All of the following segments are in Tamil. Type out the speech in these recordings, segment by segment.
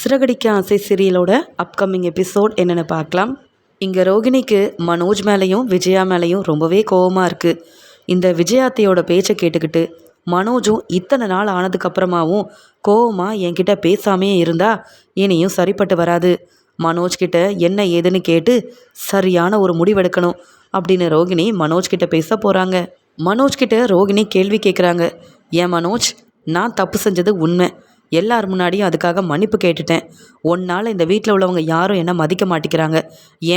சிறகடிக்க ஆசை சீரியலோட அப்கமிங் எபிசோட் என்னென்னு பார்க்கலாம். இங்கே ரோகிணிக்கு மனோஜ் மேலேயும் விஜயா மேலேயும் ரொம்பவே கோவமாக இருக்குது இந்த விஜயாத்தையோட பேச்சை கேட்டுக்கிட்டு மனோஜும் இத்தனை நாள் ஆனதுக்கப்புறமாவும் கோவமாக என்கிட்ட பேசாமே இருந்தா இனியும் சரிப்பட்டு வராது. மனோஜ் கிட்ட என்ன ஏதுன்னு கேட்டு சரியான ஒரு முடிவெடுக்கணும் அப்படின்னு ரோகிணி மனோஜ் கிட்ட பேச போகிறாங்க மனோஜ் கிட்ட ரோகிணி கேள்வி கேட்குறாங்க ஏன் மனோஜ் நான் தப்பு செஞ்சது உண்மை. எல்லார் முன்னாடியும் அதுக்காக மன்னிப்பு கேட்டுட்டேன். உன்னால் இந்த வீட்டில் உள்ளவங்க யாரும் என்ன மதிக்க மாட்டேங்கிறாங்க.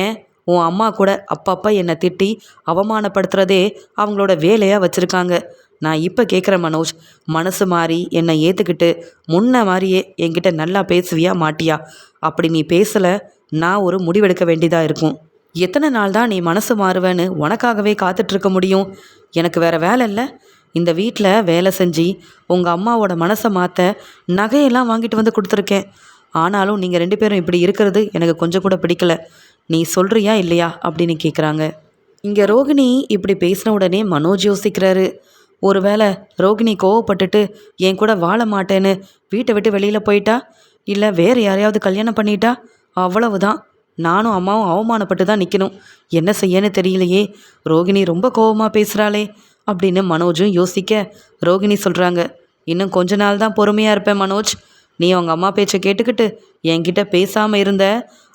ஏன்? உன் அம்மா கூட அப்பப்போ என்னை திட்டி அவமானப்படுத்துகிறதே அவங்களோட வேலையாக வச்சுருக்காங்க. நான் இப்போ கேட்குற மனோஜ். மனசு மாறி என்னை ஏற்றுக்கிட்டு முன்ன மாதிரியே என்கிட்ட நல்லா பேசுவியா மாட்டியா? அப்படி நீ பேசலை நான் ஒரு முடிவெடுக்க வேண்டியதாக இருக்கும். எத்தனை நாள் தான் நீ மனசு மாறுவேன்னு உனக்காகவே காத்துட்ருக்க முடியும். எனக்கு வேறு வேலை இல்லை. இந்த வீட்டில் வேலை செஞ்சு உங்கள் அம்மாவோட மனசை மாற்ற நகையெல்லாம் வாங்கிட்டு வந்து கொடுத்துருக்கேன். ஆனாலும் நீங்கள் ரெண்டு பேரும் இப்படி இருக்கிறது எனக்கு கொஞ்சம் கூட பிடிக்கல. நீ சொல்கிறியா இல்லையா அப்படின்னு கேட்குறாங்க இங்கே ரோகிணி இப்படி பேசின உடனே மனோஜ் யோசிக்கிறாரு. ஒருவேளை ரோகிணி கோவப்பட்டுட்டு என் கூட வாழ மாட்டேன்னு வீட்டை விட்டு வெளியில் போயிட்டா? இல்லை வேறு யாரையாவது கல்யாணம் பண்ணிட்டா? அவ்வளவுதான். நானும் அம்மாவும் அவமானப்பட்டு தான் நிற்கணும் என்ன செய்யன்னு தெரியலையே. ரோகிணி ரொம்ப கோவமாக பேசுகிறாளே அப்படின்னு மனோஜும் யோசிக்க ரோகிணி சொல்கிறாங்க இன்னும் கொஞ்ச நாள் தான் பொறுமையாக இருப்பேன் மனோஜ். நீ அவங்க அம்மா பேச்சை கேட்டுக்கிட்டு என்கிட்ட பேசாமல் இருந்த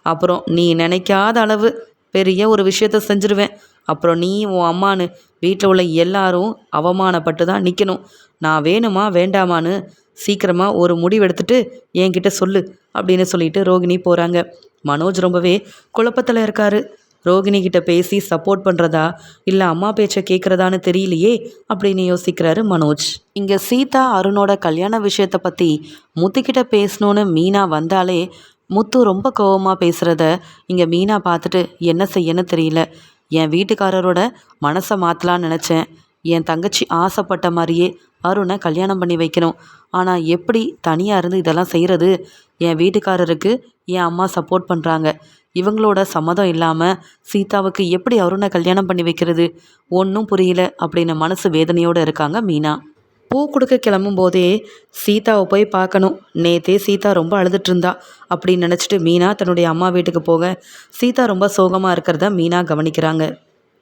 அப்புறம் நீ நினைக்காத அளவு பெரிய ஒரு விஷயத்த செஞ்சிருவேன். அப்புறம் நீ உன் அம்மானு வீட்டில் உள்ள எல்லாரும் அவமானப்பட்டு தான் நிற்கணும் நான் வேணுமா வேண்டாமான்னு சீக்கிரமாக ஒரு முடிவெடுத்துட்டு என்கிட்ட சொல்லு அப்படின்னு சொல்லிட்டு ரோகிணி போகிறாங்க மனோஜ் ரொம்பவே குழப்பத்தில் இருக்காரு. ரோகிணி கிட்ட பேசி சப்போர்ட் பண்ணுறதா இல்லை அம்மா பேச்சை கேட்குறதான்னு தெரியலையே? அப்படின்னு யோசிக்கிறாரு மனோஜ். இங்கே சீதா அருணோட கல்யாண விஷயத்தை பற்றி முத்துக்கிட்ட பேசணுன்னு மீனா வந்தாலே முத்து ரொம்ப கோவமாக பேசுகிறத இங்கே மீனா பார்த்துட்டு என்ன செய்யன்னு தெரியல. என் வீட்டுக்காரரோட மனசை மாற்றலான்னு நினச்சேன். என் தங்கச்சி ஆசைப்பட்ட மாதிரியே அருணை கல்யாணம் பண்ணி வைக்கணும். ஆனால் எப்படி தனியாக இருந்து இதெல்லாம் செய்கிறது என் வீட்டுக்காரருக்கு என் அம்மா சப்போர்ட் பண்ணுறாங்க இவங்களோட சம்மதம் இல்லாமல் சீதாவுக்கு எப்படி அருணை கல்யாணம் பண்ணி வைக்கிறது? ஒன்றும் புரியல அப்படின்னு மனசு வேதனையோடு இருக்காங்க மீனா. பூ கொடுக்க கிளம்பும் போதே சீதாவை போய் பார்க்கணும். நேத்தே சீதா ரொம்ப அழுதுட்டு இருந்தா அப்படின்னு நினச்சிட்டு மீனா தன்னுடைய அம்மா வீட்டுக்கு போக சீதா ரொம்ப சோகமாக இருக்கிறத மீனா கவனிக்கிறாங்க.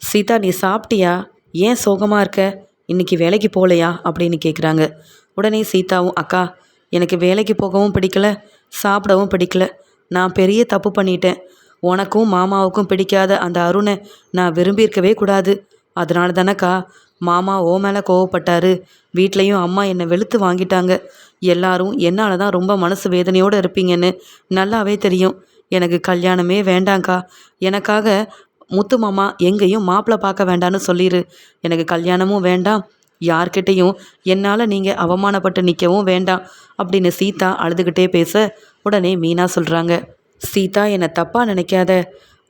சீதா நீ சாப்பிட்டியா? ஏன் சோகமாக இருக்க? இன்னைக்கு வேலைக்கு போகலையா? அப்படின்னு கேட்குறாங்க உடனே சீதாவும் அக்கா எனக்கு வேலைக்கு போகவும் பிடிக்கல சாப்பிடவும் பிடிக்கல. நான் பெரிய தப்பு பண்ணிட்டேன். உனக்கும் மாமாவுக்கும் பிடிக்காத அந்த அருணை நான் விரும்பியிருக்கவே கூடாது. அதனால தானக்கா மாமா ஓ மேலே கோவப்பட்டாரு. வீட்லேயும் அம்மா என்னை வெளுத்து வாங்கிட்டாங்க. எல்லாரும் என்னால் தான் ரொம்ப மனசு வேதனையோடு இருப்பீங்கன்னு நல்லாவே தெரியும். எனக்கு கல்யாணமே வேண்டாங்க்கா எனக்காக முத்து மாமா எங்கேயும் மாப்பிள்ளை பார்க்க வேண்டான்னு சொல்லிடு எனக்கு கல்யாணமும் வேண்டாம். யார்கிட்டையும் என்னால் நீங்கள் அவமானப்பட்டு நிற்கவும் வேண்டாம். அப்படின்னு சீதா அழுதுகிட்டே பேச உடனே மீனா சொல்கிறாங்க சீதா என்னை தப்பாக நினைக்காத.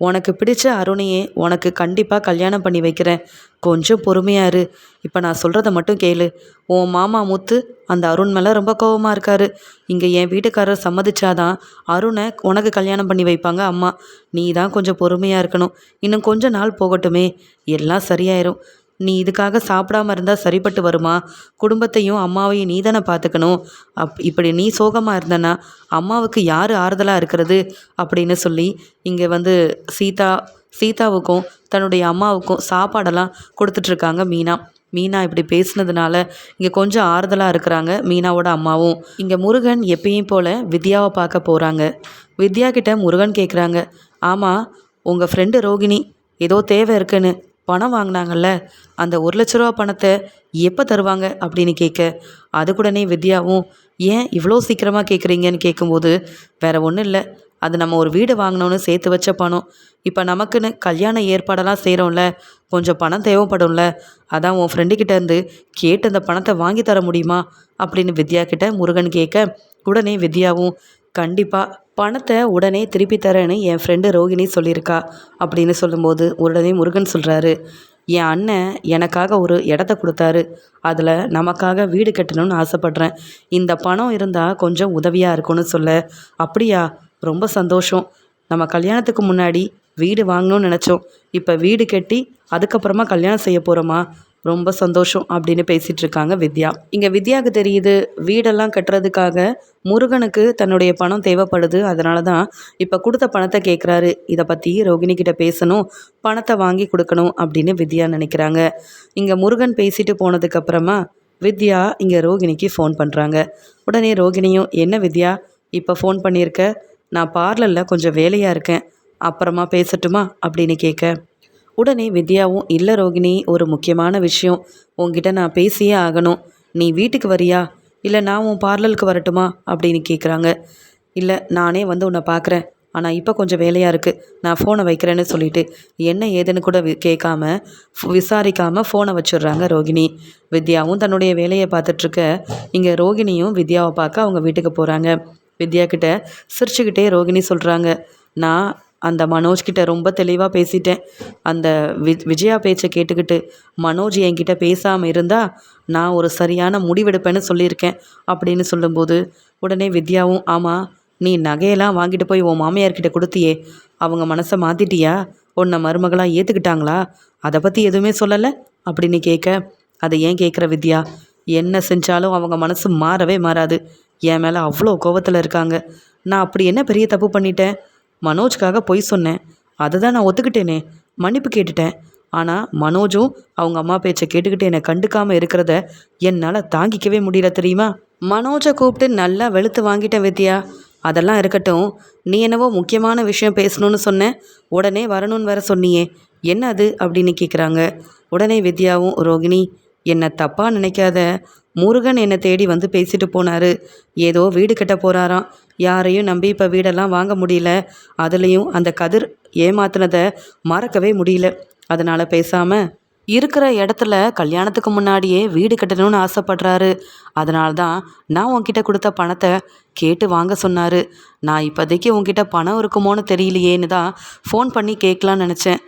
உனக்கு பிடிச்ச அருணையே உனக்கு கண்டிப்பாக கல்யாணம் பண்ணி வைக்கிறேன். கொஞ்சம் பொறுமையாக இரு. இப்போ நான் சொல்கிறத மட்டும் கேளு. உன் மாமா முத்து அந்த அருண் மேலே ரொம்ப கோவமாக இருக்காரு. இங்கே என் வீட்டுக்காரர் சம்மதிச்சாதான் அருணை உனக்கு கல்யாணம் பண்ணி வைப்பாங்க அம்மா. நீ தான் கொஞ்சம் பொறுமையாக இருக்கணும். இன்னும் கொஞ்ச நாள் போகட்டுமே. எல்லாம் சரியாயிரும். நீ இதுக்காக சாப்பிடாம இருந்தால் சரிப்பட்டு வருமா? குடும்பத்தையும் அம்மாவையும் நீ தானே பார்த்துக்கணும். அப் இப்படி நீ சோகமாக இருந்தனா அம்மாவுக்கு யார் ஆறுதலாக இருக்கிறது? அப்படின்னு சொல்லி இங்கே வந்து சீதா சீதாவுக்கும் தன்னுடைய அம்மாவுக்கும் சாப்பாடெல்லாம் கொடுத்துட்ருக்காங்க மீனா. மீனா இப்படி பேசுனதுனால இங்கே கொஞ்சம் ஆறுதலாக இருக்கிறாங்க மீனாவோட அம்மாவும். இங்கே முருகன் எப்பயும் போல் வித்யாவை பார்க்க போகிறாங்க வித்யா கிட்ட முருகன் கேட்குறாங்க ஆமாம் உங்கள் ஃப்ரெண்டு ரோகிணி ஏதோ தேவை இருக்குன்னு. பணம் வாங்கினாங்கல்ல அந்த ஒரு லட்ச ரூபா பணத்தை எப்போ தருவாங்க அப்படின்னு கேட்க அதுக்குடனே வித்யாவும் ஏன் இவ்வளோ சீக்கிரமாக கேட்குறீங்கன்னு கேட்கும்போது வேற ஒன்றும் இல்லை. அது நம்ம ஒரு வீடு வாங்கினோன்னு சேர்த்து வச்ச பணம். இப்போ நமக்குன்னு கல்யாண ஏற்பாடெல்லாம் செய்கிறோம்ல கொஞ்சம் பணம் தேவைப்படும்ல. அதான் உன் ஃப்ரெண்டுக்கிட்ட இருந்து கேட்டு அந்த பணத்தை வாங்கி தர முடியுமா? அப்படின்னு வித்யா கிட்ட முருகன் கேட்க உடனே வித்யாவும் கண்டிப்பாக பணத்தை உடனே திருப்பி தரேன்னு என் ஃப்ரெண்டு ரோகிணி சொல்லியிருக்கா அப்படின்னு சொல்லும்போது உடனே முருகன் சொல்கிறாரு என் அண்ணன் எனக்காக ஒரு இடத்த கொடுத்தாரு. அதில் நமக்காக வீடு கட்டணும்னு ஆசைப்பட்றேன். இந்த பணம் இருந்தால் கொஞ்சம் உதவியாக இருக்கும்னு சொல்ல. அப்படியா? ரொம்ப சந்தோஷம். நம்ம கல்யாணத்துக்கு முன்னாடி வீடு வாங்கணும்னு நினச்சோம். இப்போ வீடு கட்டி அதுக்கப்புறமா கல்யாணம் செய்ய போகிறோமா ரொம்ப சந்தோஷம் அப்படின்னு பேசிகிட்டு இருக்காங்க வித்யா. இங்கே வித்யாவுக்கு தெரியுது வீடெல்லாம் கட்டுறதுக்காக முருகனுக்கு தன்னுடைய பணம் தேவைப்படுது. அதனால தான் இப்போ கொடுத்த பணத்தை கேட்குறாரு இதை பற்றி ரோகிணி கிட்ட பேசணும் பணத்தை வாங்கி கொடுக்கணும் அப்படின்னு வித்யா நினைக்கிறாங்க. இங்கே முருகன் பேசிட்டு போனதுக்கப்புறமா வித்யா இங்கே ரோகிணிக்கு ஃபோன் பண்ணுறாங்க உடனே ரோகிணியும் என்ன வித்யா இப்போ ஃபோன் பண்ணியிருக்க? நான் பார்லரில் கொஞ்சம் வேலையாக இருக்கேன். அப்புறமா பேசட்டுமா? அப்படின்னு கேட்க உடனே வித்யாவும் இல்லை ரோகிணி ஒரு முக்கியமான விஷயம். உங்ககிட்ட நான் பேசியே ஆகணும். நீ வீட்டுக்கு வரியா? இல்லை நான் உன் பார்லருக்கு வரட்டுமா? அப்படின்னு கேட்குறாங்க இல்லை நானே வந்து உன்னை பார்க்குறேன் ஆனால் இப்போ கொஞ்சம் வேலையாக இருக்குது நான் ஃபோனை வைக்கிறேன்னு சொல்லிட்டு என்ன ஏதுன்னு கூட வி- கேட்காம விசாரிக்காமல் ஃபோனை வச்சிடுறாங்க ரோகிணி. வித்யாவும் தன்னுடைய வேலையை பார்த்துட்ருக்க இங்கே ரோகிணியும் வித்யாவை பார்க்க அவங்க வீட்டுக்கு போகிறாங்க வித்யா கிட்ட சிரிச்சுக்கிட்டே ரோகிணி சொல்கிறாங்க நான் அந்த மனோஜ் கிட்ட ரொம்ப தெளிவாக பேசிட்டேன். அந்த வி விஜயா பேச்சை கேட்டுக்கிட்டு மனோஜ் என்கிட்ட பேசாமல் இருந்தால் நான் ஒரு சரியான முடிவெடுப்பேன்னு சொல்லியிருக்கேன் அப்படின்னு சொல்லும்போது உடனே வித்யாவும் ஆமாம் நீ நகையெல்லாம் வாங்கிட்டு போய் உன் மாமியார்கிட்ட கொடுத்தியே. அவங்க மனசை மாற்றிட்டியா உன்னை மருமகளாக ஏற்றுக்கிட்டாங்களா அதை பற்றி எதுவுமே சொல்லலை? அப்படின்னு கேட்க அதை ஏன் கேட்குற வித்யா? என்ன செஞ்சாலும் அவங்க மனசு மாறவே மாறாது. என் மேலே அவ்வளோ கோவத்தில் இருக்காங்க. நான் அப்படி என்ன பெரிய தப்பு பண்ணிட்டேன்? மனோஜ்க்காக பொய் சொன்னேன். அதை தான் நான் ஒத்துக்கிட்டேனே மன்னிப்பு கேட்டுட்டேன். ஆனால் மனோஜும் அவங்க அம்மா பேச்சை கேட்டுக்கிட்டு என்னை கண்டுக்காமல் இருக்கிறத என்னால் தாங்கிக்கவே முடியல தெரியுமா? மனோஜை கூப்பிட்டு நல்லா வெளுத்து வாங்கிட்டேன் வித்யா. அதெல்லாம் இருக்கட்டும் நீ என்னவோ முக்கியமான விஷயம் பேசணும்னு சொன்னேன் உடனே வரணும்னு வேற சொன்னியே. என்ன அது? அப்படின்னு கேட்குறாங்க உடனே வித்யாவும் ரோகிணி என்னை தப்பாக நினைக்காத. முருகன் என்னை தேடி வந்து பேசிட்டு போனார். ஏதோ வீடு கட்ட போகிறாராம் யாரையும் நம்பி இப்போ வீடெல்லாம் வாங்க முடியல. அதுலேயும் அந்த கதிர் ஏமாத்தினதை மறக்கவே முடியல. அதனால் பேசாமல் இருக்கிற இடத்துல கல்யாணத்துக்கு முன்னாடியே வீடு கட்டணும்னு ஆசைப்படுறாரு. அதனால தான் நான் உன்கிட்ட கொடுத்த பணத்தை கேட்டு வாங்க சொன்னார். நான் இப்போதைக்கு உன்கிட்ட பணம் இருக்குமோன்னு தெரியலையேன்னு தான் ஃபோன் பண்ணி கேட்கலான்னு நினச்சேன்.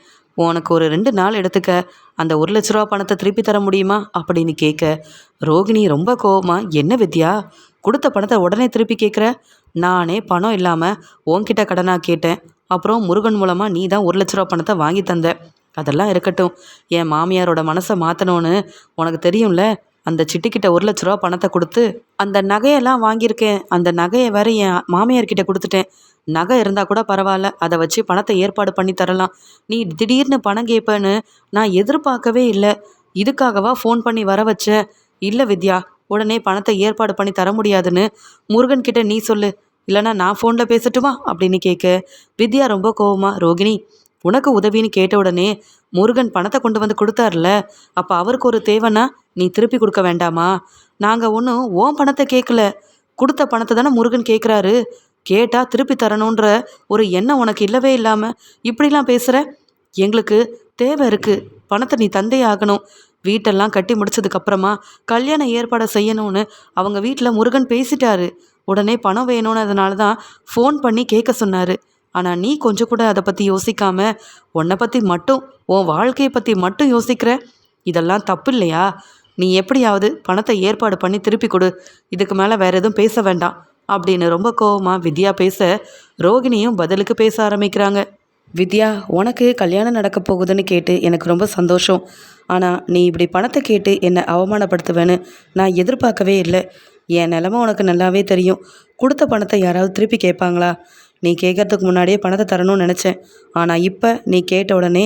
உனக்கு ஒரு ரெண்டு நாள் எடுத்துக்க. அந்த ஒரு லட்ச ரூபா பணத்தை திருப்பி தர முடியுமா? அப்படின்னு கேட்க ரோகிணி ரொம்ப கோவமா என்ன வித்யா? கொடுத்த பணத்தை உடனே திருப்பி கேட்குற? நானே பணம் இல்லாமல் உன்கிட்ட கடனாக கேட்டேன். அப்புறம் முருகன் மூலமாக நீ தான் ஒரு லட்ச ரூபா பணத்தை வாங்கி தந்த. அதெல்லாம் இருக்கட்டும். என் மாமியாரோட மனசை மாற்றணும்னு உனக்கு தெரியும்ல? அந்த சிட்டிக்கிட்ட ஒரு லட்ச ரூபா பணத்தை கொடுத்து அந்த நகையெல்லாம் வாங்கியிருக்கேன். அந்த நகையை வேற என் மாமியார்கிட்ட கொடுத்துட்டேன். நகை இருந்தால் கூட பரவாயில்ல. அதை வச்சு பணத்தை ஏற்பாடு பண்ணி தரலாம். நீ திடீர்னு பணம் கேட்பேன்னு நான் எதிர்பார்க்கவே இல்லை. இதுக்காகவா ஃபோன் பண்ணி வர வச்ச? இல்லை வித்யா உடனே பணத்தை ஏற்பாடு பண்ணி தர முடியாதுன்னு முருகன் கிட்ட நீ சொல்லு. இல்லைனா நான் ஃபோனில் பேசட்டுமா? அப்படின்னு கேட்க. வித்யா ரொம்ப கோவமா ரோகிணி உனக்கு உதவின்னு கேட்ட உடனே முருகன் பணத்தை கொண்டு வந்து கொடுத்தாருல. அப்போ அவருக்கு ஒரு தேவைன்னா நீ திருப்பி கொடுக்க வேண்டாமா? நாங்கள் ஒன்றும் ஓன் பணத்தை கேட்கல கொடுத்த பணத்தை தானே முருகன் கேட்குறாரு கேட்டால் திருப்பி தரணுன்ற ஒரு எண்ணம் உனக்கு இல்லவே இல்லாமல் இப்படிலாம் பேசுகிற எங்களுக்கு தேவை இருக்குது பணத்தை நீ தந்தே ஆகணும். வீட்டெல்லாம் கட்டி முடிச்சதுக்கப்புறமா கல்யாண ஏற்பாடை செய்யணும்னு அவங்க வீட்டில் முருகன் பேசிட்டாரு. உடனே பணம் வேணும்னு அதனால தான் ஃபோன் பண்ணி கேட்க சொன்னார். ஆனால் நீ கொஞ்சம் கூட அதை பற்றி யோசிக்காம உன்னை பற்றி மட்டும் உன் வாழ்க்கையை பற்றி மட்டும் யோசிக்கிற? இதெல்லாம் தப்பு இல்லையா நீ எப்படியாவது பணத்தை ஏற்பாடு பண்ணி திருப்பி கொடு. இதுக்கு மேலே வேற எதுவும் பேச வேண்டாம். அப்படின்னு ரொம்ப கோவமாக வித்யா பேச ரோகிணியும் பதிலுக்கு பேச ஆரம்பிக்கிறாங்க. வித்யா உனக்கு கல்யாணம் நடக்க போகுதுன்னு கேட்டு எனக்கு ரொம்ப சந்தோஷம். ஆனால் நீ இப்படி பணத்தை கேட்டு என்னை அவமானப்படுத்துவேன்னு நான் எதிர்பார்க்கவே இல்லை. என் நிலமை உனக்கு நல்லாவே தெரியும். கொடுத்த பணத்தை யாராவது திருப்பி கேட்பாங்களா? நீ கேட்கறதுக்கு முன்னாடியே பணத்தை தரணும்னு நினச்சேன். ஆனால் இப்போ நீ கேட்ட உடனே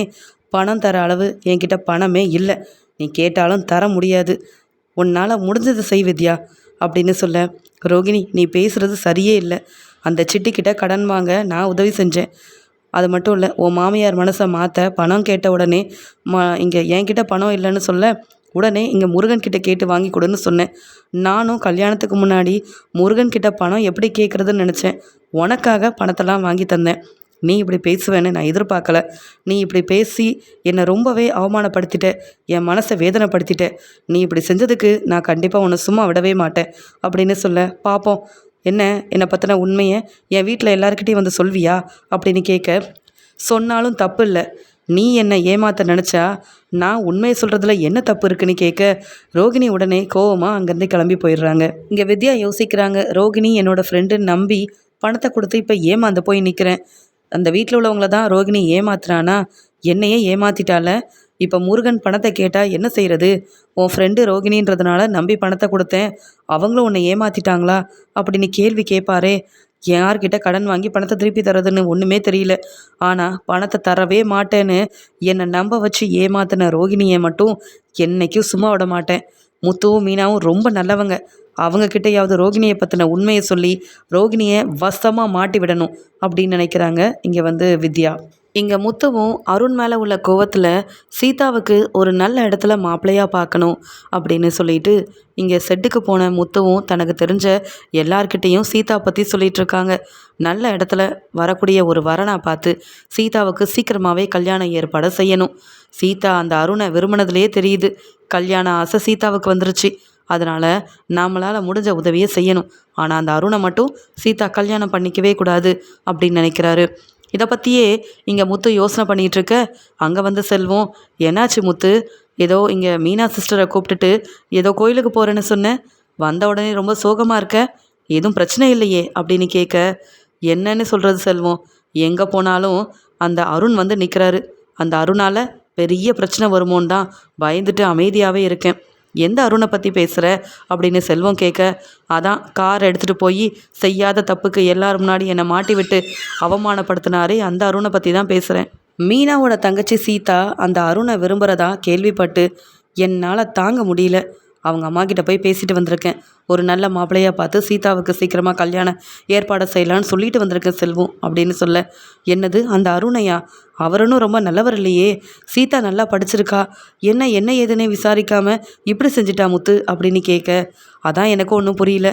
பணம் தர அளவு என்கிட்ட பணமே இல்லை. நீ கேட்டாலும் தர முடியாது. உன்னால் முடிஞ்சது செய் வித்யா. அப்படின்னு சொல்ல ரோகிணி நீ பேசுகிறது சரியே இல்லை. அந்த சிட்டிக்கிட்ட கடன் வாங்க நான் உதவி செஞ்சேன். அது மட்டும் இல்லை உன் மாமியார் மனசை மாற்ற பணம் கேட்ட உடனே மா இங்கே என்கிட்ட பணம் இல்லைன்னு சொல்ல உடனே இங்கே முருகன் கிட்ட கேட்டு வாங்கி கொடுன்னு சொன்னேன். நானும் கல்யாணத்துக்கு முன்னாடி முருகன் கிட்ட பணம் எப்படி கேட்குறதுன்னு நினச்சேன். உனக்காக பணத்தெல்லாம் வாங்கி தந்தேன். நீ இப்படி பேசுவேன்னு நான் எதிர்பார்க்கல. நீ இப்படி பேசி என்னை ரொம்பவே அவமானப்படுத்திட்ட. என் மனசை வேதனைப்படுத்திட்ட. நீ இப்படி செஞ்சதுக்கு நான் கண்டிப்பாக உன்னை சும்மா விடவே மாட்டேன் அப்படின்னு சொல்ல. பார்ப்போம் என்ன? என்னை பற்றின உண்மையை என் வீட்டில் எல்லாருக்கிட்டையும் வந்து சொல்வியா? அப்படின்னு கேட்க சொன்னாலும் தப்பு இல்லை நீ என்னை ஏமாத்த நினச்சா நான் உண்மையை சொல்கிறதுல என்ன தப்பு இருக்குன்னு கேட்க ரோகிணி உடனே கோவமாக அங்கேருந்து கிளம்பி போயிடுறாங்க. இங்கே வித்யா யோசிக்கிறாங்க. ரோகிணி என்னோட ஃப்ரெண்டுன்னு நம்பி பணத்தை கொடுத்து இப்போ ஏமாந்து போய் நிற்கிறேன் அந்த வீட்டில் உள்ளவங்கள தான் ரோகிணி ஏமாத்துறானா? என்னையே ஏமாத்திட்டால இப்போ முருகன் பணத்தை கேட்டால் என்ன செய்கிறது உன் ஃப்ரெண்டு ரோகிணின்றதுனால நம்பி பணத்தை கொடுத்தேன். அவங்களும் உன்னை ஏமாத்திட்டாங்களா? அப்படின்னு கேள்வி கேட்பாரே. யார்கிட்ட கடன் வாங்கி பணத்தை திருப்பி தரதுன்னு ஒன்றுமே தெரியல. ஆனால் பணத்தை தரவே மாட்டேன்னு என்னை நம்ப வச்சு ஏமாத்தின ரோகிணியை மட்டும் என்னைக்கும் சும்மா விட மாட்டேன். முத்துவும் மீனாவும் ரொம்ப நல்லவங்க. அவங்கக்கிட்டேயாவது ரோகிணியை பற்றின உண்மையை சொல்லி ரோகிணியை வசமாக மாட்டி விடணும் அப்படின்னு நினைக்கிறாங்க இங்கே வந்து வித்யா. இங்கே முத்துவும் அருண் மேலே உள்ள கோவத்தில் சீதாவுக்கு ஒரு நல்ல இடத்துல மாப்பிள்ளையாக பார்க்கணும் அப்படின்னு சொல்லிட்டு இங்கே செட்டுக்கு போன முத்துவும் தனக்கு தெரிஞ்ச எல்லார்கிட்டேயும் சீதா பற்றி சொல்லிட்டு இருக்காங்க. நல்ல இடத்துல வரக்கூடிய ஒரு வரனை பார்த்து சீதாவுக்கு சீக்கிரமாகவே கல்யாணம் ஏற்பாடு செய்யணும். சீதா அந்த அருணை விரும்பினதுலேயே தெரியுது. கல்யாண ஆசை சீதாவுக்கு வந்துருச்சு. அதனால் நாமளால் முடிஞ்ச உதவியை செய்யணும். ஆனால் அந்த அருணை மட்டும் சீதா கல்யாணம் பண்ணிக்கவே கூடாது அப்படின்னு நினைக்கிறாரு. இதை பற்றியே இங்கே முத்து யோசனை பண்ணிகிட்டு இருக்க. அங்கே வந்து செல்வம். என்னாச்சு முத்து? ஏதோ இங்கே மீனா சிஸ்டரை கூப்பிட்டுட்டு ஏதோ கோயிலுக்கு போகிறேன்னு சொன்னேன் வந்த உடனே ரொம்ப சோகமாக இருக்க. எதுவும் பிரச்சனை இல்லையே அப்படின்னு கேட்க. என்னன்னு சொல்கிறது செல்வம். எங்கே போனாலும் அந்த அருண் வந்து நிற்கிறாரு அந்த அருணால் பெரிய பிரச்சனை வருமோன்னு தான் பயந்துட்டு அமைதியாகவே இருக்கேன். எந்த அருணை பற்றி பேசுகிற அப்படின்னு செல்வம் கேட்க அதான் கார் எடுத்துகிட்டு போய் செய்யாத தப்புக்கு எல்லாரும் முன்னாடி என்னை மாட்டி விட்டு அவமானப்படுத்தினாரே அந்த அருணை பற்றி தான் பேசுகிறேன் மீனாவோட தங்கச்சி சீதா அந்த அருணை விரும்புகிறதா கேள்விப்பட்டு என்னால் தாங்க முடியல. அவங்க அம்மா கிட்ட போய் பேசிட்டு வந்திருக்கேன். ஒரு நல்ல மாப்பிள்ளையாக பார்த்து சீதாவுக்கு சீக்கிரமாக கல்யாணம் ஏற்பாடு செய்யலான்னு சொல்லிட்டு வந்திருக்கேன் செல்வம் அப்படின்னு சொல்ல. என்னது? அந்த அருணையா? அவரனும் ரொம்ப நல்லவர் இல்லையே. சீதா நல்லா படிச்சிருக்கா. என்ன என்ன ஏதுன்னு விசாரிக்காமல் இப்படி செஞ்சிட்டா முத்து அப்படின்னு கேட்க. அதான் எனக்கும் ஒன்றும் புரியல.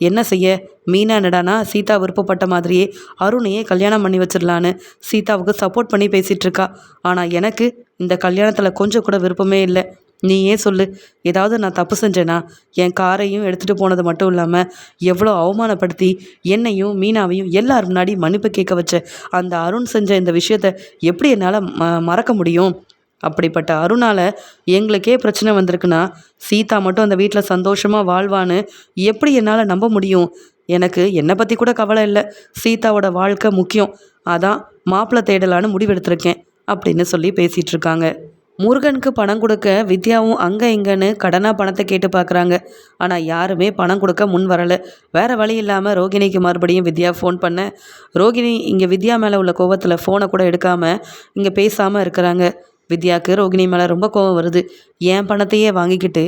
என்ன செய்ய? மீனா நடானா சீதா விருப்பப்பட்ட மாதிரியே அருணையே கல்யாணம் பண்ணி வச்சிடலான்னு சீதாவுக்கு சப்போர்ட் பண்ணி பேசிகிட்ருக்கா ஆனால் எனக்கு இந்த கல்யாணத்தில் கொஞ்சம் கூட விருப்பமே இல்லை. நீ ஏன் சொல்லு. ஏதாவது நான் தப்பு செஞ்சேனா என் காரையும் எடுத்துகிட்டு போனது மட்டும் இல்லாமல் எவ்வளோ அவமானப்படுத்தி என்னையும் மீனாவையும் எல்லார் முன்னாடி மன்னிப்பு கேட்க வச்ச அந்த அருண் செஞ்ச இந்த விஷயத்த எப்படி என்னால் ம மறக்க முடியும்? அப்படிப்பட்ட அருணால் எங்களுக்கே பிரச்சனை வந்திருக்குன்னா சீதா மட்டும் அந்த வீட்டில் சந்தோஷமாக வாழ்வான்னு எப்படி என்னால் நம்ப முடியும்? எனக்கு என்னை பற்றி கூட கவலை இல்லை. சீதாவோட வாழ்க்கை முக்கியம். அதான் மாப்பிள்ளை தேடலான்னு முடிவெடுத்திருக்கேன் அப்படின்னு சொல்லி பேசிகிட்ருக்காங்க முருகனுக்கு பணம் கொடுக்க வித்யாவும் அங்கே இங்கேன்னு கடனாக பணத்தை கேட்டு பார்க்குறாங்க ஆனால் யாருமே பணம் கொடுக்க முன் வரலை. வேறு வழி இல்லாமல் ரோகிணிக்கு மறுபடியும் வித்யா ஃபோன் பண்ண. ரோகிணி இங்கே வித்யா மேலே உள்ள கோவத்தில் ஃபோனை கூட எடுக்காமல் இங்கே பேசாமல் இருக்கிறாங்க. வித்யாவுக்கு ரோகிணி மேலே ரொம்ப கோவம் வருது. என் பணத்தையே வாங்கிக்கிட்டு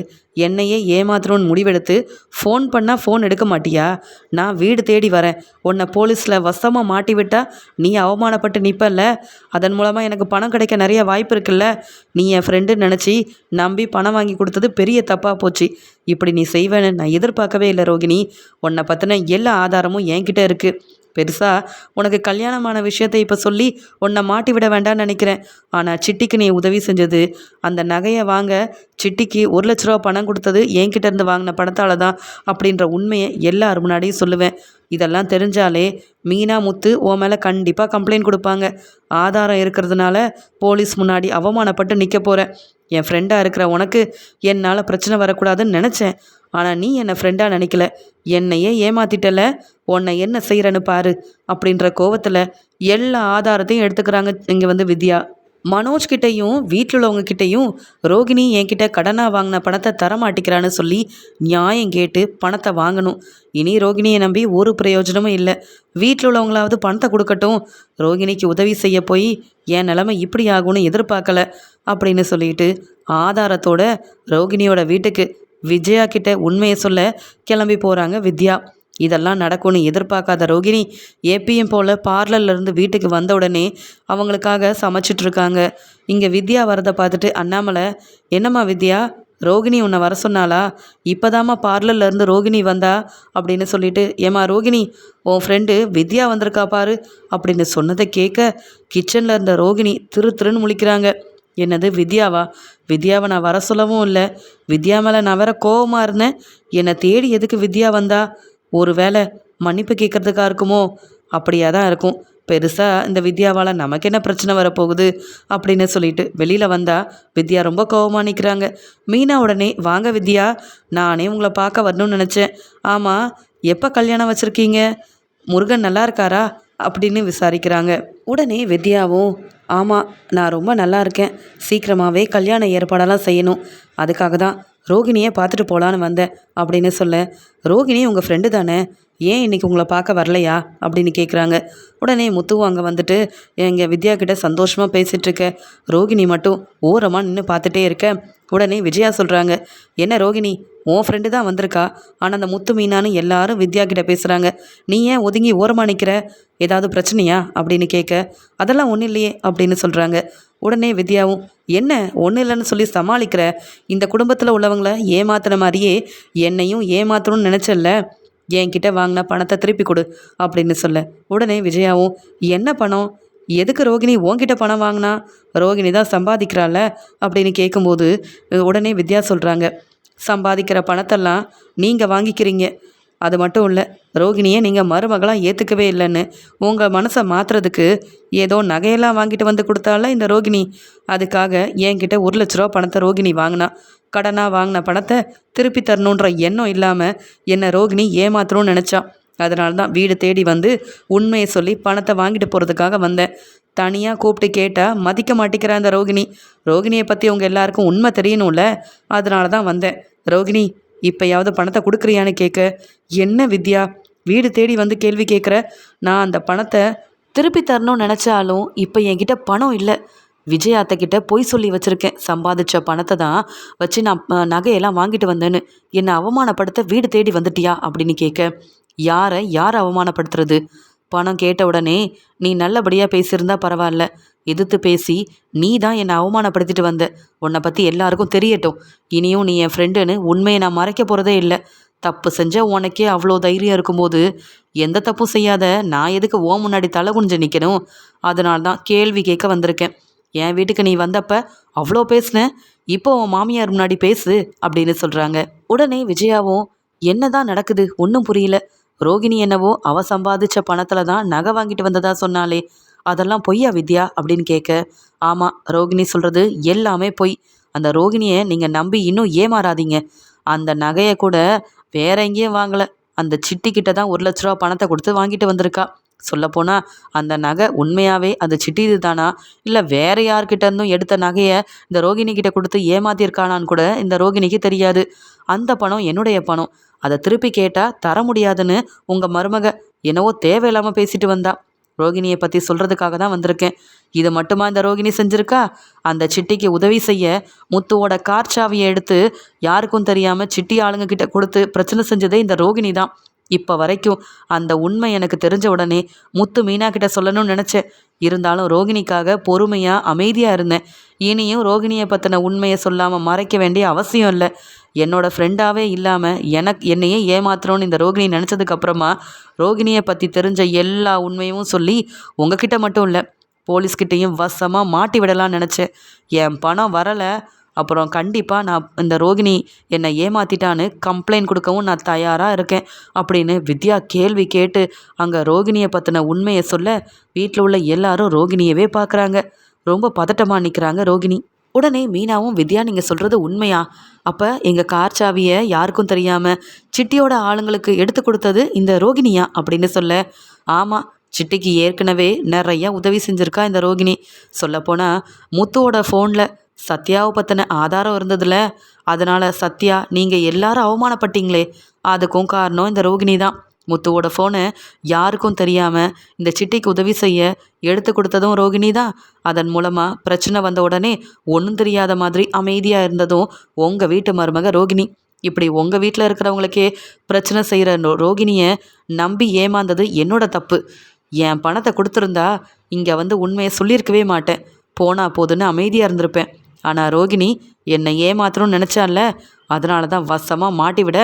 என்னையே ஏமாத்துறோன்னு முடிவெடுத்து ஃபோன் பண்ணால் ஃபோன் எடுக்க மாட்டியா? நான் வீடு தேடி வரேன். உன்னை போலீஸில் வசமாக மாட்டி விட்டா நீ அவமானப்பட்டு நிற்பல்ல அதன் மூலமாக எனக்கு பணம் கிடைக்க நிறைய வாய்ப்பு இருக்குல்ல? நீ என் ஃப்ரெண்டுன்னு நினச்சி நம்பி பணம் வாங்கி கொடுத்தது பெரிய தப்பாக போச்சு. இப்படி நீ செய்வேன்னு நான் எதிர்பார்க்கவே இல்லை ரோகிணி. உன்னை பற்றின எல்லா ஆதாரமும் என்கிட்ட இருக்குது பெருசாக உனக்கு கல்யாணமான விஷயத்தை இப்போ சொல்லி உன்னை மாட்டி விட வேண்டாம்னு நினைக்கிறேன். ஆனால் சிட்டிக்கு நீ உதவி செஞ்சது அந்த நகையை வாங்க சிட்டிக்கு ஒரு லட்ச ரூபா பணம் கொடுத்தது என்கிட்ட இருந்து வாங்கின பணத்தால் தான் அப்படின்ற உண்மையை எல்லார் முன்னாடியும் சொல்லுவேன். இதெல்லாம் தெரிஞ்சாலே மீனா முத்து உன் மேலே கண்டிப்பாக கம்ப்ளைண்ட் கொடுப்பாங்க. ஆதாரம் இருக்கிறதுனால போலீஸ் முன்னாடி அவமானப்பட்டு நிற்க போகிறேன் என் ஃப்ரெண்டாக இருக்கிற உனக்கு என்னால் பிரச்சனை வரக்கூடாதுன்னு நினச்சேன். ஆனால் நீ என்னை ஃப்ரெண்டாக நினைக்கல? என்னையே ஏமாத்திட்டல? உன்னை என்ன செய்கிறேன்னு பாரு அப்படின்ற கோவத்தில் எல்லா ஆதாரத்தையும் எடுத்துக்கிறாங்க இங்கே வந்து வித்யா. மனோஜ் கிட்டேயும் வீட்டில் உள்ளவங்க கிட்டேயும் ரோகிணி என்கிட்ட கடனாக வாங்கின பணத்தை தரமாட்டிக்கிறான்னு சொல்லி நியாயம் கேட்டு பணத்தை வாங்கணும். இனி ரோகிணியை நம்பி ஒரு பிரயோஜனமும் இல்லை. வீட்டில் உள்ளவங்களாவது பணத்தை கொடுக்கட்டும். ரோகிணிக்கு உதவி செய்ய போய் என் நிலமை இப்படி ஆகும்னு எதிர்பார்க்கல அப்படின்னு சொல்லிட்டு ஆதாரத்தோட ரோகிணியோட வீட்டுக்கு விஜயா கிட்ட உண்மையை சொல்ல கிளம்பி போகிறாங்க வித்யா. இதெல்லாம் நடக்கும்னு எதிர்பார்க்காத ரோகிணி ஏபிஎம் போல் பார்லர்லேருந்து வீட்டுக்கு வந்த உடனே அவங்களுக்காக சமைச்சிட்ருக்காங்க இங்கே வித்யா வரதை பார்த்துட்டு அண்ணாமலை என்னம்மா வித்யா? ரோகிணி உன்னை வர சொன்னாலா இப்போதாம்மா பார்லர்லேருந்து ரோகிணி வந்தா? அப்படின்னு சொல்லிட்டு ஏமா ரோகிணி உன் ஃப்ரெண்டு வித்யா வந்திருக்கா பாரு அப்படின்னு சொன்னதை கேட்க கிச்சனில் இருந்த ரோகிணி திரு திருன்னு முழிக்கிறாங்க. என்னது வித்யாவா? வித்யாவை நான் வர சொல்லவும் இல்லை. வித்யா மேலே நான் வேற கோவமாக இருந்தேன். என்னை தேடி எதுக்கு வித்யா வந்தா? ஒரு வேளை மன்னிப்பு கேட்கறதுக்கா இருக்குமோ? அப்படியா தான் இருக்கும். பெருசாக இந்த வித்யாவால் நமக்கு என்ன பிரச்சனை வரப்போகுது? அப்படின்னு சொல்லிட்டு வெளியில் வந்தால் வித்யா ரொம்ப கோவமாக நிற்கிறாங்க மீனா உடனே வாங்க வித்யா நானே உங்களை பார்க்க வரணும்னு நினச்சேன். ஆமாம் எப்போ கல்யாணம் வச்சுருக்கீங்க? முருகன் நல்லா இருக்காரா? அப்படின்னு விசாரிக்கிறாங்க. உடனே வித்யாவும் ஆமாம் நான் ரொம்ப நல்லா இருக்கேன். சீக்கிரமாகவே கல்யாண ஏற்பாடெல்லாம் செய்யணும். அதுக்காக தான் ரோகிணியை பார்த்துட்டு போகலான்னு வந்தேன் அப்படின்னு சொல்ல ரோகிணி உங்கள் ஃப்ரெண்டு தானே? ஏன் இன்னைக்கு உங்களை பார்க்க வரலையா? அப்படின்னு கேட்குறாங்க உடனே முத்துவும் அங்கே வந்துட்டு எங்கள் வித்யா கிட்ட சந்தோஷமாக பேசிகிட்ருக்க ரோகிணி மட்டும் ஓரமாக நின்று பார்த்துட்டே இருக்க. உடனே விஜயா சொல்கிறாங்க என்ன ரோகிணி உன் ஃப்ரெண்டு தான் வந்திருக்கா? ஆனால் அந்த முத்து மீனான்னு எல்லாரும் வித்யா கிட்ட பேசுகிறாங்க நீ ஏன் ஒதுங்கி ஓரமாக நிற்கிற ஏதாவது பிரச்சனையா? அப்படின்னு கேட்க அதெல்லாம் ஒன்றும் இல்லையே அப்படின்னு சொல்கிறாங்க உடனே வித்யாவும் என்ன ஒன்றும் இல்லைன்னு சொல்லி சமாளிக்கிற? இந்த குடும்பத்தில் உள்ளவங்கள ஏமாத்துன மாதிரியே என்னையும் ஏமாத்தணும்னு நினச்சல்ல? என்கிட்ட வாங்கின பணத்தை திருப்பி கொடு அப்படின்னு சொல்ல. உடனே விஜயாவும் என்ன பணம்? எதுக்கு ரோகிணி உன்கிட்ட பணம் வாங்கினா? ரோகிணி தான் சம்பாதிக்கிறாள் அப்படின்னு கேட்கும்போது உடனே வித்யா சொல்கிறாங்க சம்பாதிக்கிற பணத்தெல்லாம் நீங்கள் வாங்கிக்கிறீங்க. அது மட்டும் இல்லை ரோகிணியை நீங்கள் மருமகளாக ஏற்றுக்கவே இல்லைன்னு உங்கள் மனசை மாற்றுறதுக்கு ஏதோ நகையெல்லாம் வாங்கிட்டு வந்து கொடுத்தால இந்த ரோகிணி. அதுக்காக என்கிட்ட ஒரு லட்ச ரூபா பணத்தை ரோகிணி வாங்கினா. கடனாக வாங்கின பணத்தை திருப்பி தரணுன்ற எண்ணம் இல்லாமல் என்னை ரோகிணி ஏமாத்தணும்னு நினச்சான் அதனால தான் வீடு தேடி வந்து உண்மையை சொல்லி பணத்தை வாங்கிட்டு போகிறதுக்காக வந்தேன். தனியாக கூப்பிட்டு கேட்டால் மதிக்க மாட்டேங்கிற அந்த ரோகிணி. ரோகிணியை பற்றி உங்கள் எல்லாருக்கும் உண்மை தெரியணும்ல? அதனால தான் வந்தேன். ரோகிணி இப்போயாவது பணத்தை கொடுக்குறியான்னு கேட்க என்ன வித்யா? வீடு தேடி வந்து கேள்வி கேட்குற நான் அந்த பணத்தை திருப்பி தரணும்னு நினச்சாலும் இப்போ என்கிட்ட பணம் இல்லை. விஜய் அத்தைக்கிட்ட பொய் சொல்லி வச்சுருக்கேன். சம்பாதிச்ச பணத்தை தான் வச்சு நான் நகையெல்லாம் வாங்கிட்டு வந்தேன்னு. என்னை அவமானப்படுத்த வீடு தேடி வந்துட்டியா? அப்படின்னு கேட்க யாரை யார் அவமானப்படுத்துறது? பணம் கேட்ட உடனே நீ நல்லபடியாக பேசியிருந்தா பரவாயில்ல. எதிர்த்து பேசி நீ தான் என்னை அவமானப்படுத்திட்டு வந்த. உன்னை பற்றி எல்லாருக்கும் தெரியட்டும். இனியும் நீ என் ஃப்ரெண்டுன்னு உண்மையை நான் மறைக்க போகிறதே இல்லை. தப்பு செஞ்ச உனக்கே அவ்வளோ தைரியம் இருக்கும்போது எந்த தப்பும் செய்யாத நான் எதுக்கு ஓ முன்னாடி தலை குனிஞ்சு நிற்கணும் அதனால தான் கேள்வி கேட்க வந்திருக்கேன். என் வீட்டுக்கு நீ வந்தப்ப அவ்வளோ பேசுன. இப்போ உன் மாமியார் முன்னாடி பேசு அப்படின்னு சொல்கிறாங்க உடனே விஜயாவும் என்னதான் நடக்குது? ஒன்றும் புரியல. ரோகிணி என்னவோ அவ சம்பாதிச்ச பணத்துல தான் நகை வாங்கிட்டு வந்ததா சொன்னாலே. அதெல்லாம் பொய்யா வித்யா? அப்படின்னு கேட்க ஆமாம் ரோகிணி சொல்கிறது எல்லாமே பொய். அந்த ரோகிணியை நீங்கள் நம்பி இன்னும் ஏமாறாதீங்க. அந்த நகையை கூட வேற எங்கேயும் வாங்கலை. அந்த சிட்டி கிட்ட தான் ஒரு லட்ச ரூபா பணத்தை கொடுத்து வாங்கிட்டு வந்திருக்கா. சொல்லப்போனால் அந்த நகை உண்மையாகவே அந்த சிட்டி இது தானா இல்லை வேறு யார்கிட்ட இருந்தும் எடுத்த நகையை இந்த ரோகிணி கிட்ட கொடுத்து ஏமாத்திருக்கானான்னு கூட இந்த ரோகிணிக்கு தெரியாது. அந்த பணம் என்னுடைய பணம். அதை திருப்பி கேட்டால் தர முடியாதுன்னு உங்கள் மருமக என்னவோ தேவையில்லாமல் பேசிட்டு வந்தா. ரோகிணியை பற்றி சொல்கிறதுக்காக தான் வந்திருக்கேன். இது மட்டுமா இந்த ரோகிணி செஞ்சுருக்கா? அந்த சிட்டிக்கு உதவி செய்ய முத்துவோட கார் சாவியை எடுத்து யாருக்கும் தெரியாமல் சிட்டி ஆளுங்க கிட்ட கொடுத்து பிரச்சனை செஞ்சதே இந்த ரோகிணி தான். இப்போ வரைக்கும் அந்த உண்மை எனக்கு தெரிஞ்ச உடனே முத்து மீனா கிட்ட சொல்லணும்னு நினச்சேன். இருந்தாலும் ரோகிணிக்காக பொறுமையாக அமைதியாக இருந்தேன். இனியும் ரோகிணியை பற்றின உண்மையை சொல்லாமல் மறைக்க வேண்டிய அவசியம் இல்லை. என்னோட ஃப்ரெண்டாகவே இல்லாமல் எனக்கு என்னையே ஏமாத்துறோன்னு இந்த ரோகிணி நினச்சதுக்கப்புறமா ரோகிணியை பற்றி தெரிஞ்ச எல்லா உண்மையும் சொல்லி உங்ககிட்ட மட்டும் இல்லை போலீஸ்கிட்டேயும் வசமாக மாட்டி விடலாம்னு நினச்சேன். என் பணம் வரலை அப்புறம் கண்டிப்பாக நான் இந்த ரோகிணி என்னை ஏமாற்றிட்டான்னு கம்ப்ளைண்ட் கொடுக்கவும் நான் தயாராக இருக்கேன் அப்படின்னு வித்யா கேள்வி கேட்டு அங்கே ரோகிணியை பற்றின உண்மையை சொல்ல வீட்டில் உள்ள எல்லாரும் ரோகிணியவே பார்க்குறாங்க ரொம்ப பதட்டமாக நிற்கிறாங்க ரோகிணி. உடனே மீனாவும் வித்யா நீங்கள் சொல்கிறது உண்மையா? அப்போ எங்கள் கார் சாவியை யாருக்கும் தெரியாமல் சிட்டியோட ஆளுங்களுக்கு எடுத்து கொடுத்தது இந்த ரோகிணியா அப்படின்னு சொல்ல ஆமாம் சிட்டிக்கு ஏற்கனவே நிறையா உதவி செஞ்சுருக்கா இந்த ரோகிணி. சொல்லப்போனால் முத்துவோட ஃபோனில் சத்யாவை பற்றின ஆதாரம் இருந்ததுல. அதனால் சத்யா நீங்கள் எல்லாரும் அவமானப்பட்டீங்களே. அதுக்கும் காரணம் இந்த ரோகிணி தான். முத்துவோட ஃபோனை யாருக்கும் தெரியாமல் இந்த சிட்டிக்கு உதவி செய்ய எடுத்து கொடுத்ததும் ரோகிணி தான். அதன் மூலமாக பிரச்சனை வந்த உடனே ஒன்றும் தெரியாத மாதிரி அமைதியாக இருந்ததும் உங்கள் வீட்டு மருமக ரோகிணி. இப்படி உங்கள் வீட்டில் இருக்கிறவங்களுக்கே பிரச்சனை செய்கிற ரோகிணியை நம்பி ஏமாந்தது என்னோட தப்பு. என் பணத்தை கொடுத்துருந்தா இங்கே வந்து உண்மையை சொல்லியிருக்கவே மாட்டேன். போனால் போதுன்னு அமைதியாக இருந்திருப்பேன். ஆனால் ரோகிணி என்னை ஏமாத்தணும்னு நினச்சால அதனால தான் வசமாக மாட்டி விட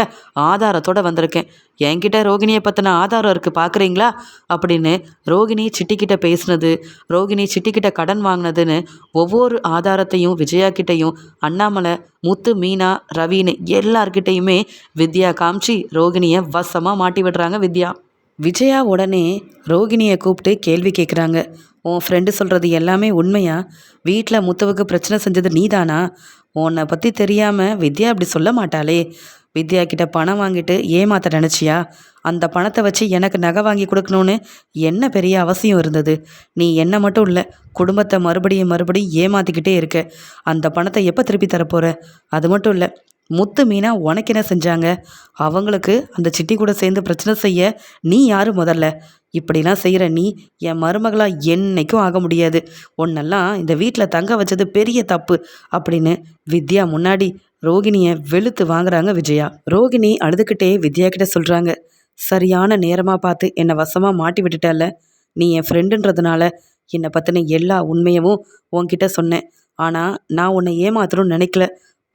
ஆதாரத்தோடு வந்திருக்கேன். என்கிட்ட ரோகிணியை பற்றின ஆதாரம் இருக்குது பார்க்குறீங்களா அப்படின்னு ரோகிணி சிட்டிக்கிட்ட பேசுனது ரோகிணி சிட்டிக்கிட்ட கடன் வாங்கினதுன்னு ஒவ்வொரு ஆதாரத்தையும் விஜயா கிட்டேயும் அண்ணாமலை முத்து மீனா ரவின்னு எல்லார்கிட்டேயுமே வித்யா காமிச்சு ரோகிணியை வசமாக மாட்டி விடுறாங்க வித்யா. விஜயா உடனே ரோகிணியை கூப்பிட்டு கேள்வி கேட்குறாங்க உன் ஃப்ரெண்டு சொல்கிறது எல்லாமே உண்மையா? வீட்டில் முத்துவுக்கு பிரச்சனை செஞ்சது நீதானா? உன்னை பற்றி தெரியாமல் வித்யா அப்படி சொல்ல மாட்டாளே. வித்யா கிட்ட பணம் வாங்கிட்டு ஏமாத்த நினச்சியா? அந்த பணத்தை வச்சு எனக்கு நகை வாங்கி கொடுக்கணும்னு என்ன பெரிய அவசியம் இருந்தது? நீ என்ன மட்டும் இல்லை குடும்பத்தை மறுபடியும் மறுபடியும் ஏமாத்திக்கிட்டே இருக்க. அந்த பணத்தை எப்போ திருப்பி தரப்போகிற அது மட்டும் இல்லை முத்து மீனா உனக்கு என்ன செஞ்சாங்க? அவங்களுக்கு அந்த சிட்டி கூட சேர்ந்து பிரச்சனை செய்ய நீ யாரு முதல்ல? இப்படிலாம் செய்கிற நீ என் மருமகளாக என்னைக்கும் ஆக முடியாது. உன்னெல்லாம் இந்த வீட்டில் தங்க வச்சது பெரிய தப்பு அப்படின்னு வித்யா முன்னாடி ரோகிணியை வெளுத்து வாங்குறாங்க விஜயா. ரோகிணி அழுதுகிட்டே வித்யா கிட்ட சொல்கிறாங்க சரியான நேரமாக பார்த்து என்னை வசமாக மாட்டி விட்டுட்டல நீ என் ஃப்ரெண்டுன்றதுனால என்னை பற்றின எல்லா உண்மையவும் உன்கிட்ட சொன்னேன். ஆனால் நான் உன்னை ஏமாத்தணும்னு நினைக்கல.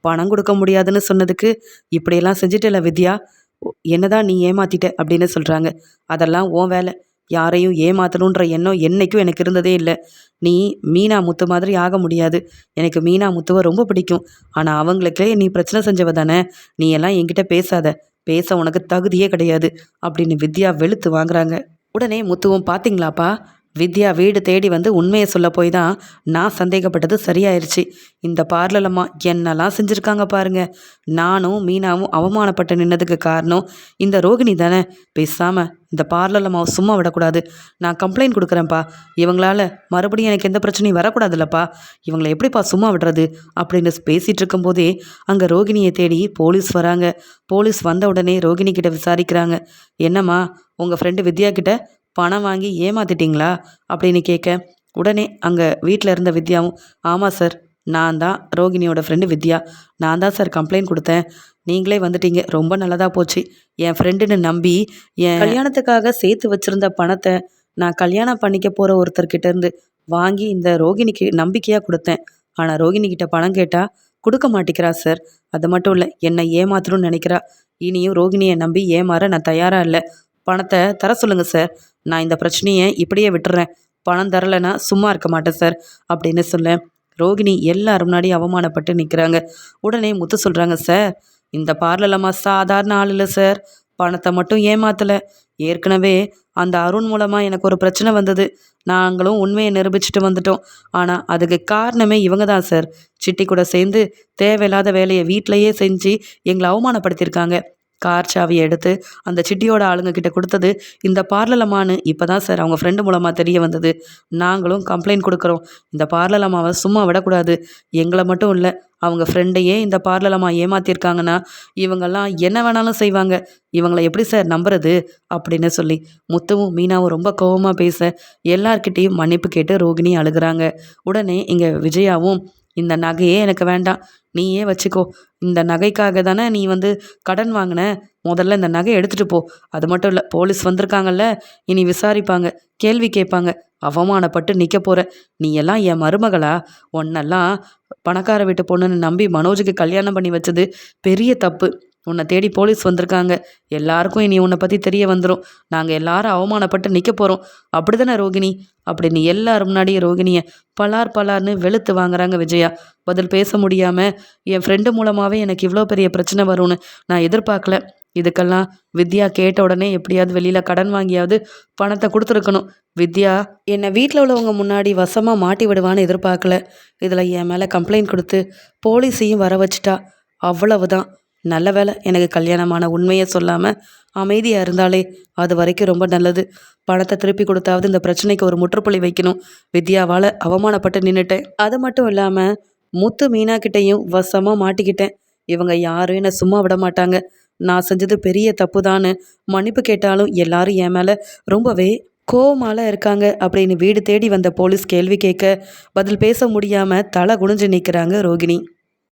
பணம் கொடுக்க முடியாதுன்னு சொன்னதுக்கு இப்படியெல்லாம் செஞ்சுட்டல வித்யா. என்னதான் நீ ஏமாத்திட்ட அப்படின்னு சொல்கிறாங்க அதெல்லாம் உன் வேலை. யாரையும் ஏமாத்தணுன்ற எண்ணம் என்னைக்கும் எனக்கு இருந்ததே இல்லை. நீ மீனா முத்து மாதிரி ஆக முடியாது. எனக்கு மீனா முத்துவை ரொம்ப பிடிக்கும். ஆனால் அவங்களுக்கே நீ பிரச்சனை செஞ்சவ தானே? நீ எல்லாம் என்கிட்ட பேசாத. பேச உனக்கு தகுதியே கிடையாது. அப்படின்னு வித்யா வெளுத்து வாங்குறாங்க. உடனே முத்துவும் பார்த்தீங்களாப்பா வித்யா வீடு தேடி வந்து உண்மையை சொல்ல போய் தான் நான் சந்தேகப்பட்டது சரியாயிருச்சு. இந்த பார்லலம்மா என்னெல்லாம் செஞ்சுருக்காங்க பாருங்க. நானும் மீனாவும் அவமானப்பட்டு நின்னதுக்கு காரணம் இந்த ரோகிணி தானே. பேசாமல் இந்த பார்லலம்மாவை சும்மா விடக்கூடாது. நான் கம்ப்ளைண்ட் கொடுக்குறேன்ப்பா. இவங்களால மறுபடியும் எனக்கு எந்த பிரச்சனையும் வரக்கூடாதுல்லப்பா. இவங்களை எப்படிப்பா சும்மா விடுறது? அப்படின்னு பேசிகிட்டு இருக்கும்போதே அங்கே ரோகிணியை தேடி போலீஸ் வராங்க. போலீஸ் வந்த உடனே ரோகிணி கிட்ட விசாரிக்கிறாங்க. என்னம்மா உங்கள் ஃப்ரெண்டு வித்யா கிட்ட பணம் வாங்கி ஏமாத்திட்டீங்களா? அப்படின்னு கேட்க உடனே அங்கே வீட்டில் இருந்த வித்யாவும் ஆமாம் சார் நான் தான் ரோகிணியோட ஃப்ரெண்டு வித்யா. நான் தான் சார் கம்ப்ளைண்ட் கொடுத்தேன். நீங்களே வந்துட்டீங்க. ரொம்ப நல்லதாக போச்சு. என் ஃப்ரெண்டுன்னு நம்பி என் கல்யாணத்துக்காக சேர்த்து வச்சுருந்த பணத்தை நான் கல்யாணம் பண்ணிக்க போகிற ஒருத்தர்கிட்டேருந்து வாங்கி இந்த ரோகிணிக்கு நம்பிக்கையாக கொடுத்தேன். ஆனால் ரோகிணி கிட்ட பணம் கேட்டால் கொடுக்க மாட்டேங்கிறா சார். அது மட்டும் இல்லை என்னை ஏமாத்தணும்னு நினைக்கிறா. இனியும் ரோகிணியை நம்பி ஏமாற நான் தயாராக இல்லை. பணத்தை தர சொல்லுங்கள் சார். நான் இந்த பிரச்சனையை இப்படியே விட்டுறேன். பணம் தரலைன்னா சும்மா இருக்க மாட்டேன் சார் அப்படின்னு சொல்ல ரோகிணி எல்லாரும் முன்னாடி அவமானப்பட்டு நிற்கிறாங்க உடனே முத்து சொல்கிறாங்க சார் இந்த பார்லலம்மா சாதாரண ஆள் இல்லை சார். பணத்தை மட்டும் ஏமாத்தலை. ஏற்கனவே அந்த அருண் மூலமாக எனக்கு ஒரு பிரச்சனை வந்தது. நாங்களும் உண்மையை நிரூபிச்சுட்டு வந்துட்டோம். ஆனால் அதுக்கு காரணமே இவங்க தான் சார். சிட்டி கூட சேர்ந்து தேவையில்லாத வேலையை வீட்டிலையே செஞ்சு எங்களை அவமானப்படுத்தியிருக்காங்க. கார் சாவியை எடுத்து அந்த சிட்டியோட ஆளுங்க கிட்ட கொடுத்தது இந்த பார்லலமான்னு இப்போ தான் சார் அவங்க ஃப்ரெண்டு மூலமாக தெரிய வந்தது. நாங்களும் கம்ப்ளைண்ட் கொடுக்குறோம். இந்த பார்லலமாவை சும்மா விடக்கூடாது. எங்களை மட்டும் இல்லை அவங்க ஃப்ரெண்டையே இந்த பார்லலமா ஏமாத்திருக்காங்கன்னா இவங்கெல்லாம் என்ன வேணாலும் செய்வாங்க. இவங்களை எப்படி சார் நம்புறது? அப்படின்னு சொல்லி முத்துவும் மீனாவும் ரொம்ப கோவமாக பேச எல்லார்கிட்டேயும் மன்னிப்பு கேட்டு ரோகிணி அழுகுறாங்க. உடனே இங்கே விஜயாவும் இந்த நகையே எனக்கு வேண்டாம். நீயே வச்சுக்கோ. இந்த நகைக்காக தானே நீ வந்து கடன் வாங்கின? முதல்ல இந்த நகையை எடுத்துகிட்டு போ. அது மட்டும் இல்லை போலீஸ் வந்திருக்காங்கல்ல இனி விசாரிப்பாங்க கேள்வி கேட்பாங்க. அவமானப்பட்டு நிற்க போகிற நீ எல்லாம் என் மருமகளா? உன்னெல்லாம் பணக்கார வீட்டு பொண்ணுன்னு நம்பி மனோஜுக்கு கல்யாணம் பண்ணி வச்சது பெரிய தப்பு. உன்னை தேடி போலீஸ் வந்திருக்காங்க. எல்லாருக்கும் இனி உன்னை பற்றி தெரிய வந்துடும் நாங்கள் எல்லாரும் அவமானப்பட்டு நிற்க போகிறோம் அப்படிதானே ரோகிணி? அப்படின்னு எல்லார் முன்னாடியே ரோகிணியை பலார் பலார்னு வெளுத்து வாங்குறாங்க விஜயா. பதில் பேச முடியாமல் என் ஃப்ரெண்டு மூலமாகவே எனக்கு இவ்வளோ பெரிய பிரச்சனை வரும்னு நான் எதிர்பார்க்கல. இதுக்கெல்லாம் வித்யா கேட்ட உடனே எப்படியாவது வெளியில் கடன் வாங்கியாவது பணத்தை கொடுத்துருக்கணும். வித்யா என்னை வீட்டில் உள்ளவங்க முன்னாடி வசமாக மாட்டி விடுவான்னு எதிர்பார்க்கல. இதில் என் மேலே கம்ப்ளைண்ட் கொடுத்து போலீஸையும் வர வச்சிட்டா. அவ்வளவுதான். நல்ல வேலை எனக்கு கல்யாணமான உண்மையை சொல்லாமல் அமைதியாக இருந்தாலே அது வரைக்கும் ரொம்ப நல்லது. பணத்தை திருப்பி கொடுத்தாவது இந்த பிரச்சனைக்கு ஒரு முற்றுப்புள்ளி வைக்கணும். வித்யாவால் அவமானப்பட்டு நின்றுட்டேன் அது மட்டும் இல்லாமல் முத்து மீனா கிட்டேயும் வசமாக மாட்டிக்கிட்டேன். இவங்க யாரும் என்னை சும்மா விட மாட்டாங்க. நான் செஞ்சது பெரிய தப்பு தான்னு மன்னிப்பு கேட்டாலும் எல்லாரும் என் மேலே ரொம்பவே கோவமால இருக்காங்க அப்படின்னு வீடு தேடி வந்த போலீஸ் கேள்வி கேட்க பதில் பேச முடியாமல் தலை குனிஞ்சு நிற்கிறாங்க ரோகிணி.